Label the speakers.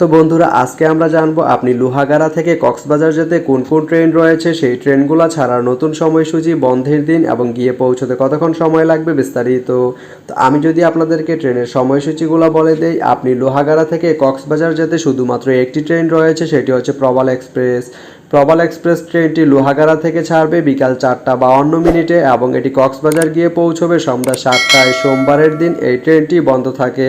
Speaker 1: তো বন্ধুরা, আজকে আমরা জানব আপনি লোহাগাড়া থেকে কক্সবাজার যেতে কোন কোন ট্রেন রয়েছে, সেই ট্রেনগুলো ছাড়ার নতুন সময়সূচি, বন্ধের দিন এবং গিয়ে পৌঁছতে কতক্ষণ সময় লাগবে বিস্তারিত। তো আমি যদি আপনাদেরকে ট্রেনের সময়সূচিগুলো বলে দেই, আপনি লোহাগাড়া থেকে কক্সবাজার যেতে শুধুমাত্র একটি ট্রেন রয়েছে, সেটি হচ্ছে প্রবাল এক্সপ্রেস। প্রবাল এক্সপ্রেস ট্রেনটি লোহাগাড়া থেকে ছাড়বে বিকাল চারটা বাউন্ন মিনিটে এবং এটি কক্সবাজার গিয়ে পৌঁছবে সন্ধ্যা সাতটায়। সোমবারের দিন এই ট্রেনটি বন্ধ থাকে।